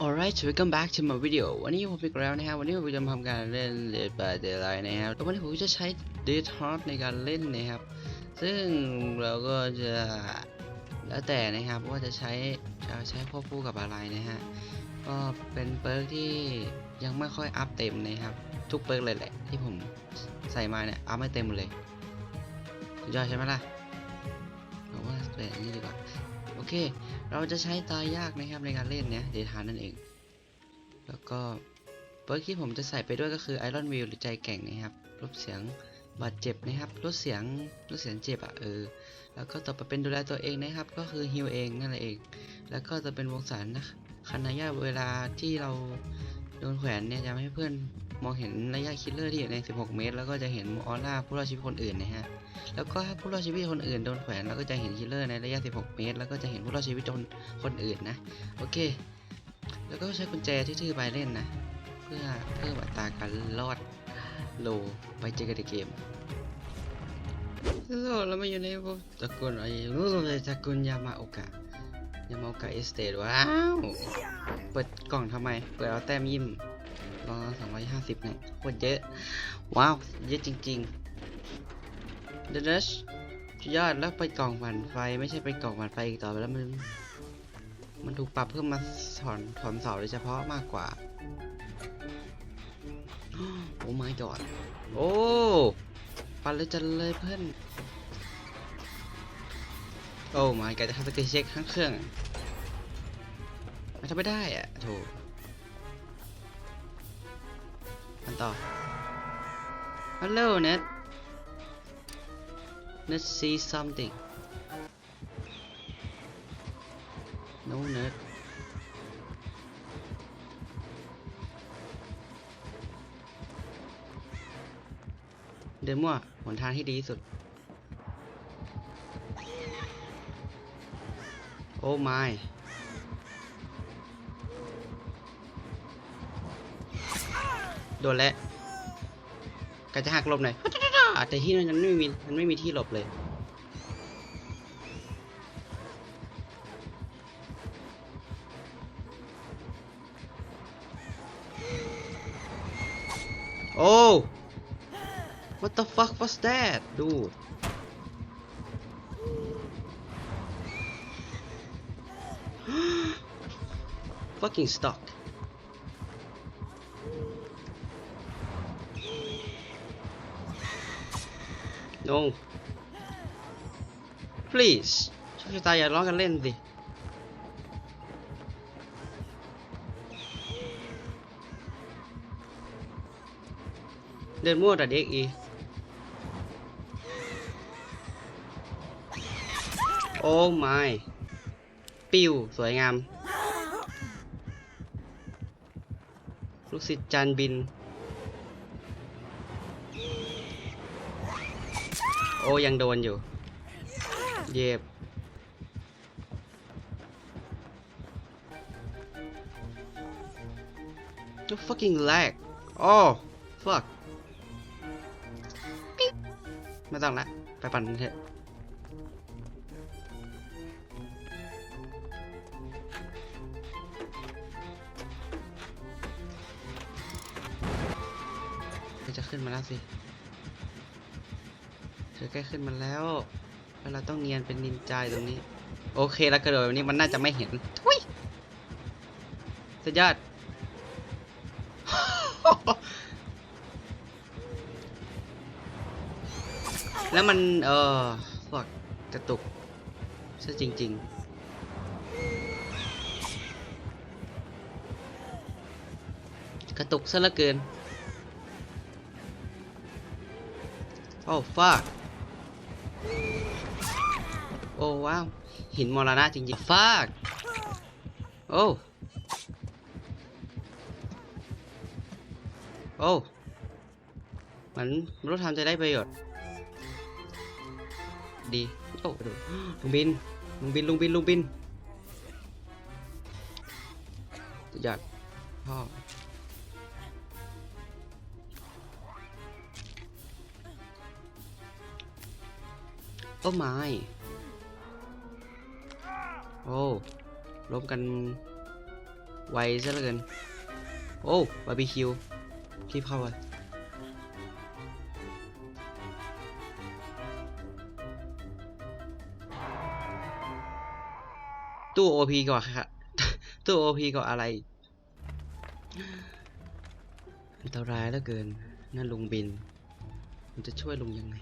Alright welcome back to my video วันนี้ผมอีกแล้วนะครับ วันนี้ผมจะทำการเล่น Dead by Daylight นะครับแล้ววันนี้ผมจะใช้ Dead Hard ในการเล่นนะครับ ซึ่งเราก็จะแล้วแต่นะครับว่าจะใช้จะใช้ควบคู่กับอะไรนะฮะ ก็เป็นเปิร์กที่ยังไม่ค่อยอัพเต็มนะครับ ทุกเปิร์กเลยแหละ ที่ผมใส่มาเนี่ยอัพไม่เต็มเลยสุดยอดใช่ไหมล่ะผมว่าเป็นอย่างนี้ดีกว่า โอเค เราจะใช้ตายยากนะครับในการเล่นเนี่ยเดทานนั่นเอง แล้วก็เปิร์กที่ผมจะใส่ไปด้วยก็คือไอรอนวิลหรือใจแก่งนะครับลดเสียงบาดเจ็บนะครับลดเสียงลดเสียงเจ็บอะเออ แล้วก็ต่อไปเป็นดูแลตัวเองนะครับ ก็คือฮิลเองนั่นแหละเอง แล้วก็จะเป็นวงสารนะคันนายาเวลาที่เราโดนแขวนเนี่ยจะไม่ให้เพื่อน มองเห็นระยะคิลเลอร์ที่อยู่ใน 16 เมตร แล้วก็จะเห็นออร่าผู้รอดชีวิตคนอื่นนะฮะ แล้วก็ถ้าผู้รอดชีวิตคนอื่นโดนแขวนเราก็จะเห็นคิลเลอร์ในระยะ 16 เมตร แล้วก็จะเห็นผู้รอดชีวิตโดนคนอื่นนะ โอเค แล้วก็ใช้กุญแจที่ถือไปเล่นนะ เพื่อเพิ่มอัตราการรอดโลไปเจอกันในเกมแล้วมาอยู่ในพวกตะกูลอะไรรู้เลยตะกูลยามาโอกะยามาโอกะเอสเตดว้าว เปิดกล่องทำไม เปิดเอาแต้มยิ้ม รอสองร้อยห้าสิบเนี่ยโคตรเยอะ ว้าว เยอะจริงๆเดนชยอดแล้วไปกล่องผ่านไฟไม่ใช่ไปกล่องผ่านไฟอีกต่อไปแล้วมัน มันถูกปรับเพื่อมาถอนถอนเสาโดยเฉพาะมากกว่า โอ้ my god โอ้ปันเลยจันเลยเพื่อน โอ้ my god จะทำสกิลเช็คทั้งเครื่อง มันทำไม่ได้อะโถ ต่อ Hello Ned Let's see something No Ned เดินมั่วหนทางที่ดีที่สุด โอ้ my โดนแล้วกจะหักหลบหน่อยแต่ที่นั่นมันไม่มีมันไม่มีที่หลบเลยโอ้ what the fuck was that dude fucking stuck no please โชคชะตาอย่าร้องกันเล่นสิเดินมั่วแต่เด็กอีโอ้ my ปิวสวยงาม ลูกศิษย์จานบิน โอ้ยังโดนอยู่ เย็บ The fucking lag โอ้ fuck ไม่ต้องละไปปั่นเถอะจะขึ้นมาแล้วสิ เธอใกล้ขึ้นมาแล้วแล้วเราต้องเนียนเป็นนินจายตรงนี้ โอเคแล้วกระโดดแบบนี้มันน่าจะไม่เห็นทุยสุดยอดแล้วมัน เออพวกกระตุกซะจริง ๆกระตุกซะเหลือเกิน โอ้ fuck โอ้ว้าวหินมรณะจริงๆ fuck โอ้โอ้เหมือนมนุษย์ทำจะได้ประโยชน์ ดี โอ้ดูลุงบินลุงบินลุงบินลุงบินสุดยอดพ่อ โอ้ไม่โอ้ล้มกัน ไวซะเหลือเกิน โอ้บาร์บีคิวรีบเข้าไปตู้โอพีก่อนครับตู้โอพีก่อนอะไร อันตรายเหลือเกินนั่นลุงบิน มันจะช่วยลุงยังไง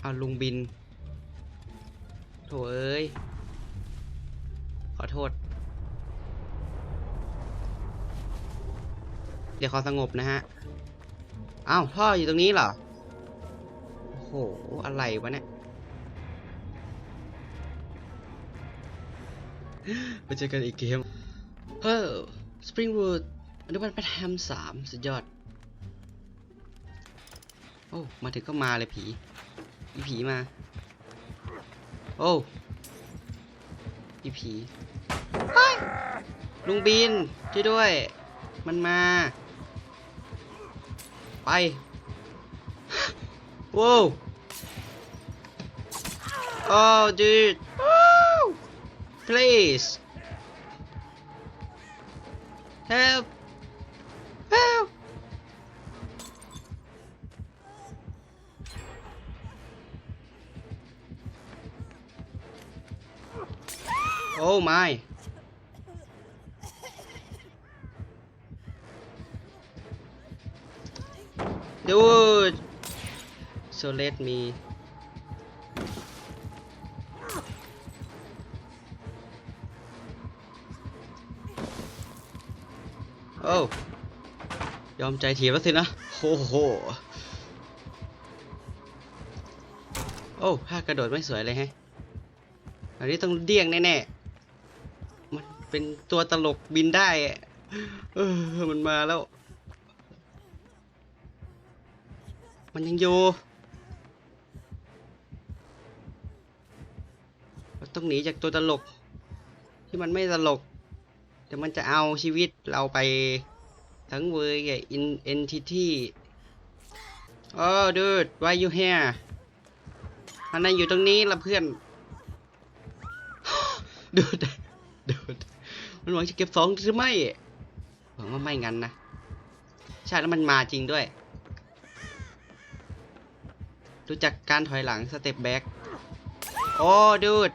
เอาลุงบิน โถเอ้ย ขอโทษ เดี๋ยวขอสงบนะฮะ อ้าวท่ออยู่ตรงนี้เหรอ โอ้โห อะไรวะเนี่ย ไปเจอกันอีกเกม เฮ้อสปริงวูดอนุบาลแพทแฮมสามสุดยอด โอ้ มาถึงก็มาเลยผี อีผีมา โอ้อีผีลุงบินช่วยด้วย มันมา ไปโว้วโอ้ dude please help help oh my dude so let me โอ้ยอมใจถีบแล้วสินะโอ้โหโอ้ถ้ากระโดดไม่สวยเลยแฮะอันนี้ต้องเดี้ยงแน่ๆ เป็นตัวตลกบินได้ เออ มันมาแล้ว มันยังอยู่ต้องหนีจากตัวตลก ที่มันไม่ตลก แต่มันจะเอาชีวิตเราไปทั้งเวยกับ in entity โอ้ dude why you here อันนั้นอยู่ตรงนี้ละเพื่อน ดูด มันหวังจะเก็บสองหรือไม่หวังว่าไม่งั้นนะใช่แล้วมันมาจริงด้วยดูจากการถอยหลังสเต็ปแบ็กโอ้ดูด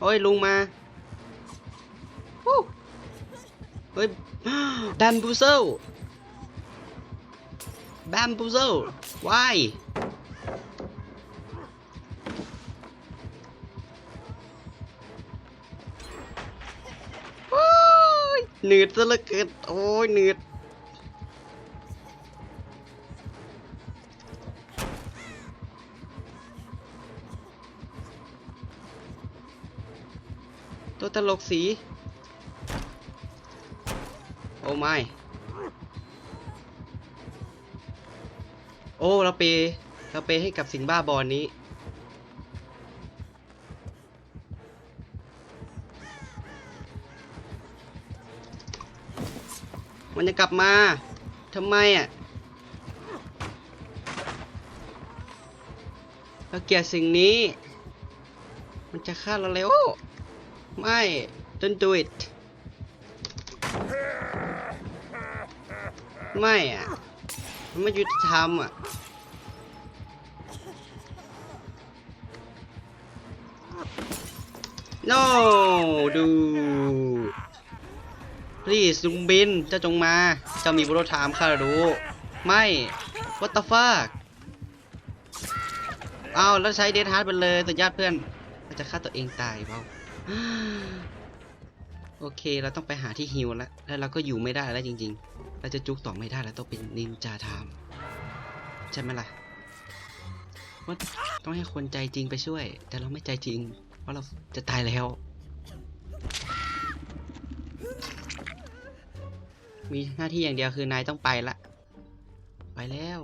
โอ้ยลุงมาเฮ้ยแบมบูเซลแบมบูเซลวาย หนืดซะเหลือเกินโอ้ยหนืดตัวตลกสี โอ้ไม่โอ้เราเปย์เราเปย์ให้กับสิ่งบ้าบอลนี้ มันจะกลับมาทำไมอะเราเกลียดสิ่งนี้ มันจะฆ่าเราแล้ว ไม่ don't do it ไม่อะมันไม่ยุติธรรมอะ no ดู please ลุงบินเจ้าจงมา เจ้ามีบุโรธามข้ารู้ ไม่ what the fuck เอาแล้วใช้เดทฮาร์ดไปเลยสุดยอดเพื่อนเราจะฆ่าตัวเองตายเปล่าโอเค เราต้องไปหาที่ฮิวแล้ว แล้วเราก็อยู่ไม่ได้แล้วจริง ๆ เราจะจุกต่อไม่ได้แล้วต้องเป็นนินจาไทม์ใช่ไหมล่ะว่าต้องให้คนใจจริงไปช่วย แต่เราไม่ใจจริง เพราะเราจะตายแล้ว มีหน้าที่อย่างเดียวคือนายต้องไปละ ไปแล้ว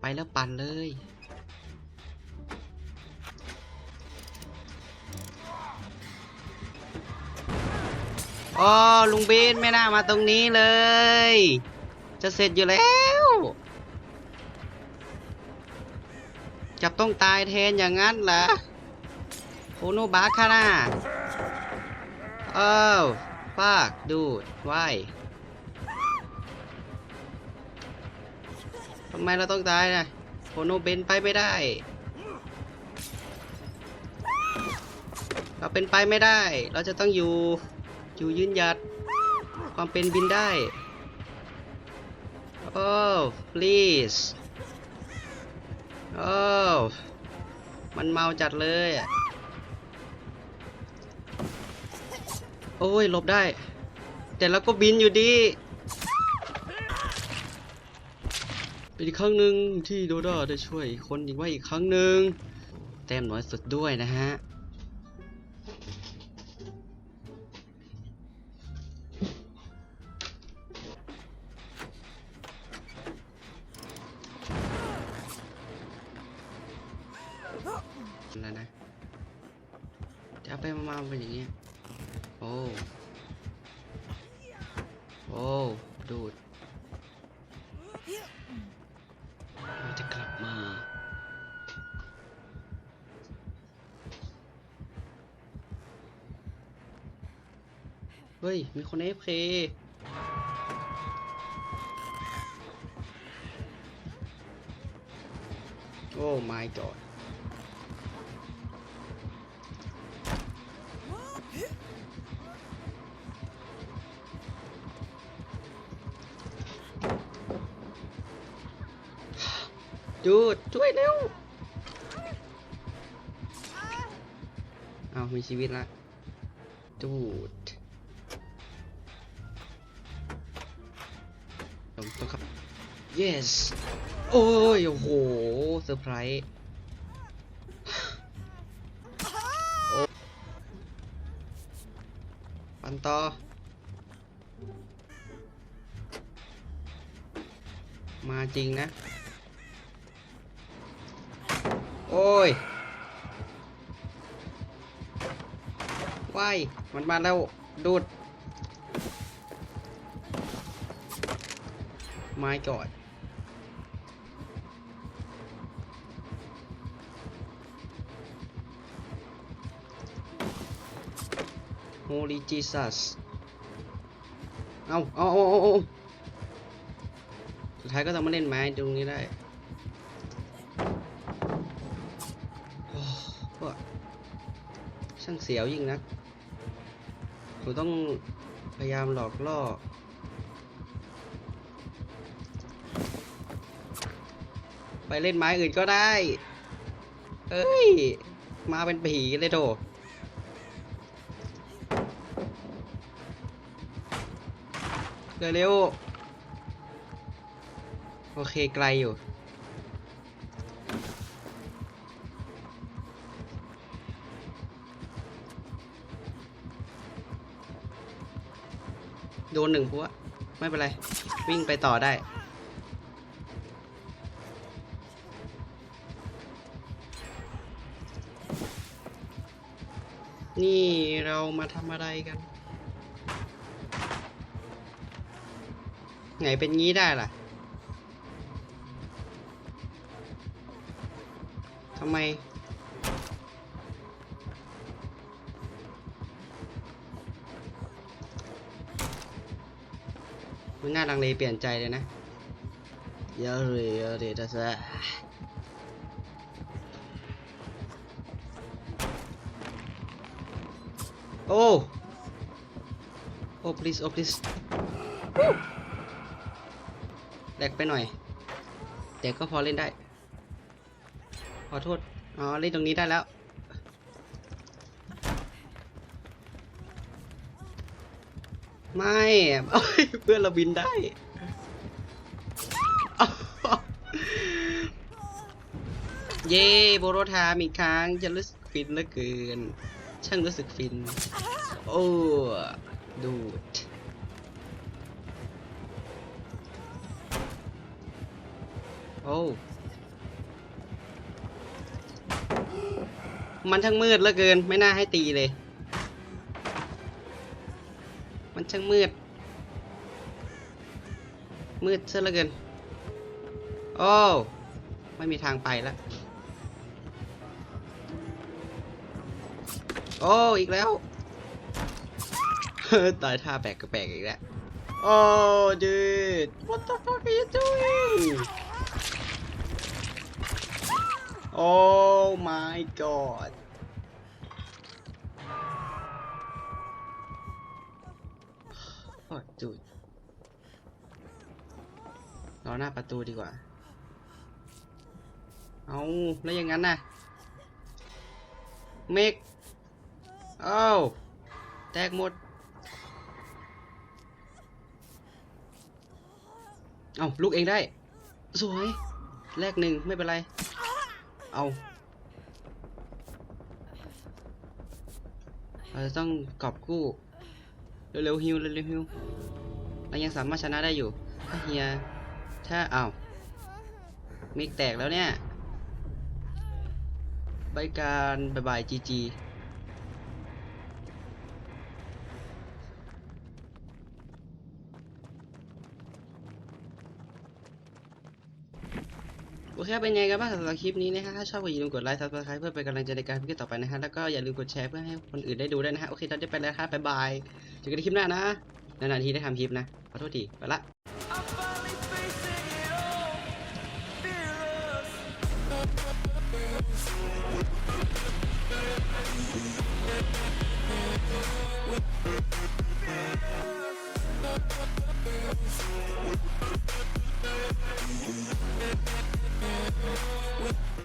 ไปแล้วปั่นเลย อ๋อ ลุงบินไม่น่ามาตรงนี้เลย จะเสร็จอยู่แล้ว จับต้องตายแทนอย่างนั้นเหรอโคนบาคาน่าเอ้าวฟากดูดไว ทำไมเราต้องตายนะโอโนเบนไปไม่ได้ เราเป็นไปไม่ได้ เราจะต้องอยู่ อยู่ยืนหยัด ความเป็นบินได้ โอ้ please โอ้ มันเมาจัดเลยอะโอ้ยหลบได้ แต่เราก็บินอยู่ดี เป็นอีกครั้งหนึ่งที่โดด้าได้ช่วยคนอีกไว้อีกครั้งหนึ่งแต้มน้อยสุดด้วยนะฮะแล้วนะจะเอาไปมาๆเป็นอย่างเงี้ยโอ้ โอ้ ดูด เฮ้ย มีคนเอฟเคโอ้ my god จูดช่วยเร็ว เอามีชีวิตละจูด yes โอ้ย โอ้โห เซอร์ไพรส์โอ้ปันต่อ มาจริงนะ โอ้ยว้ายมันมาแล้ว ดูดไม้ Holy Jesus เอาเอาเอาเอาสุดท้ายก็ต้องมาเล่นไม้ตรงนี้ได้โอ้ก็ช่างเสียวยิ่งนัก ผมต้องพยายามหลอกล่อ ไปเล่นไม้อื่นก็ได้ เอ้ย มาเป็นผีเลยโถ เร็วๆ โอเคไกลอยู่ โดนหนึ่งพัวไม่เป็นไร วิ่งไปต่อได้นี่เรามาทำอะไรกัน ไงเป็นงี้ได้ล่ะทำไม มันน่าลังเลเปลี่ยนใจเลยนะเยอะเลยเยอะเลยแต่ซะโอ้โอ้ please โอ้ please แดกไปหน่อย แต่ก็พอเล่นได้ ขอโทษ อ๋อ เล่นตรงนี้ได้แล้ว ไม่เพื่อนเราบินได้ เย้โบโรธามอีกครั้งจะรู้สึกฟินเหลือเกิน ช่างรู้สึกฟิน โอ้ ดูด โอ้มันช่างมืดเหลือเกิน ไม่น่าให้ตีเลย มันช่างมืด มืดซะเหลือเกิน โอ้ ไม่มีทางไปแล้ว โอ้ อีกแล้ว ตายท่าแปลกกระแปลกอีกแล้ว โอ้ dude what the fuck are you doing oh my god อ้จุดรอหน้าประตูดีกว่า เอาแล้วอย่างนั้นนะเมกเอาแตกหมด เอาลูกเองได้ สวยแลกหนึ่งไม่เป็นไร เอาเราจะต้องกอบกู้ เร็วๆฮิวเร็วๆฮิวเรายังสามารถชนะได้อยู่ ถ้าเฮีย ถ้าเอามิกแตกแล้วเนี่ยบายการบายบายจีจี โอเคเป็นไงกันบ้างสำหรับคลิปนี้นะฮะถ้าชอบก็อย่าลืมกดไลค์ซับสไครต์เพื่อเป็นกำลังใจในการพิจารณาต่อไปนะฮะแล้วก็อย่าลืมกดแชร์เพื่อให้คนอื่นได้ดูด้วยนะฮะโอเคตอนนี้ไปแล้วครับบ๊ายบายเจอกันในคลิปหน้านะนานๆทีได้ทำคลิปนะขอโทษทีไปละ We'll be right back. We